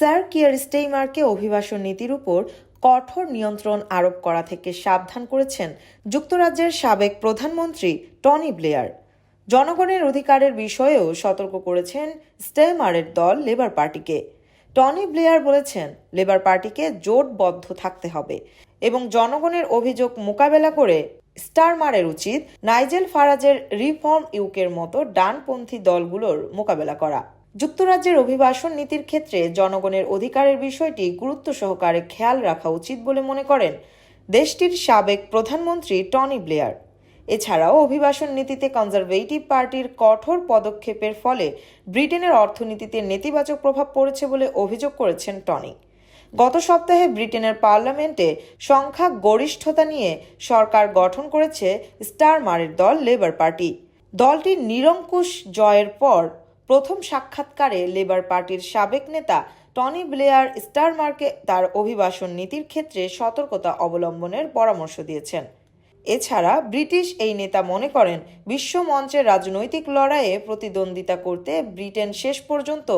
Sir, কিয়ার স্টেইমারকে অভিবাসন নীতির উপর কঠোর নিয়ন্ত্রণ আরোপ করা থেকে সাবধান করেছেন যুক্তরাজ্যের সাবেক প্রধানমন্ত্রী টনি ব্লেয়ার। জনগণের অধিকারের বিষয়েও সতর্ক করেছেন স্টেইমারের দল লেবার পার্টিকে। টনি ব্লেয়ার বলেছেন, লেবার পার্টিকে জোটবদ্ধ থাকতে হবে এবং জনগণের অভিযোগ মোকাবেলা করে স্টারমারের উচিত নাইজেল ফারাজের রিফর্ম ইউকের মতো ডানপন্থী দলগুলোর মোকাবেলা করা। যুক্তরাজ্যের অভিবাসন নীতির ক্ষেত্রে জনগণের অধিকারের বিষয়টি গুরুত্ব সহকারে খেয়াল রাখা উচিত বলে মনে করেন দেশটির সাবেক প্রধানমন্ত্রী টনি ব্লেয়ার। এছাড়াও অভিবাসন নীতিতে কনজারভেটিভ পার্টির কঠোর পদক্ষেপের ফলে ব্রিটেনের অর্থনীতিতে নেতিবাচক প্রভাব পড়েছে বলে অভিযোগ করেছেন টনি। গত সপ্তাহে ব্রিটেনের পার্লামেন্টে সংখ্যা গরিষ্ঠতা নিয়ে সরকার গঠন করেছে স্টারমারের দল লেবার পার্টি। দলটির নিরঙ্কুশ জয়ের পর প্রথম সাক্ষাৎকারে লেবার পার্টির সাবেক নেতা টনি ব্লেয়ার স্টারমার্কে তার অভিবাসন নীতির ক্ষেত্রে সতর্কতা অবলম্বনের পরামর্শ দিয়েছেন। এছাড়া ব্রিটিশ এই নেতা মনে করেন, বিশ্ব মঞ্চের রাজনৈতিক লড়াইয়ে প্রতিদ্বন্দ্বিতা করতে ব্রিটেন শেষ পর্যন্ত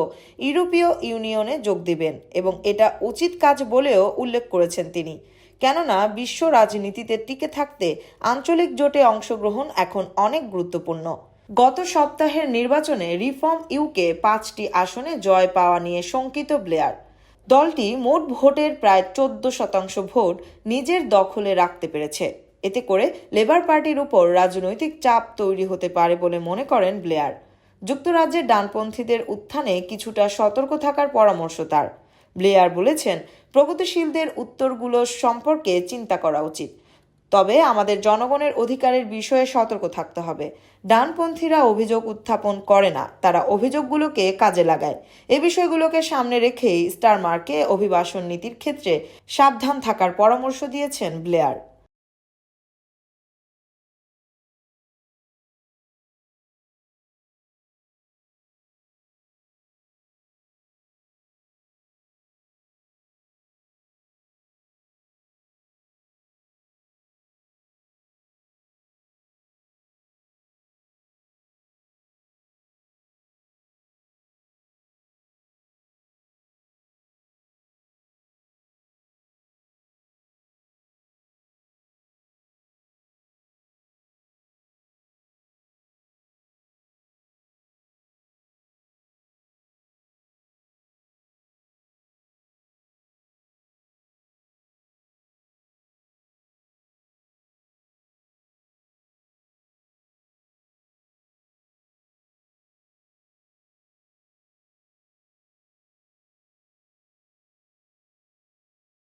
ইউরোপীয় ইউনিয়নে যোগ দিবেন এবং এটা উচিত কাজ বলেও উল্লেখ করেছেন তিনি। কেননা, বিশ্ব রাজনীতিতে টিকে থাকতে আঞ্চলিক জোটে অংশগ্রহণ এখন অনেক গুরুত্বপূর্ণ। গত সপ্তাহের নির্বাচনে রিফর্ম ইউকে পাঁচটি আসনে জয় পাওয়া নিয়ে শঙ্কিত ব্লেয়ার দলটি মোট ভোটের প্রায় চোদ্দ শতাংশ ভোট নিজের দখলে রাখতে পেরেছে। এতে করে লেবার পার্টির উপর রাজনৈতিক চাপ তৈরি হতে পারে বলে মনে করেন ব্লেয়ার। যুক্তরাজ্যের ডানপন্থীদের উত্থানে কিছুটা সতর্ক থাকার পরামর্শ তার। ব্লেয়ার বলেছেন, প্রগতিশীলদের উত্তরগুলো সম্পর্কে চিন্তা করা উচিত। তবে আমাদের জনগণের অধিকারের বিষয়ে সতর্ক থাকতে হবে। ডানপন্থীরা অভিযোগ উত্থাপন করে না, তারা অভিযোগগুলোকে কাজে লাগায়। এ বিষয়গুলোকে সামনে রেখেই স্টারমার্কে অভিবাসন নীতির ক্ষেত্রে সাবধান থাকার পরামর্শ দিয়েছেন ব্লেয়ার।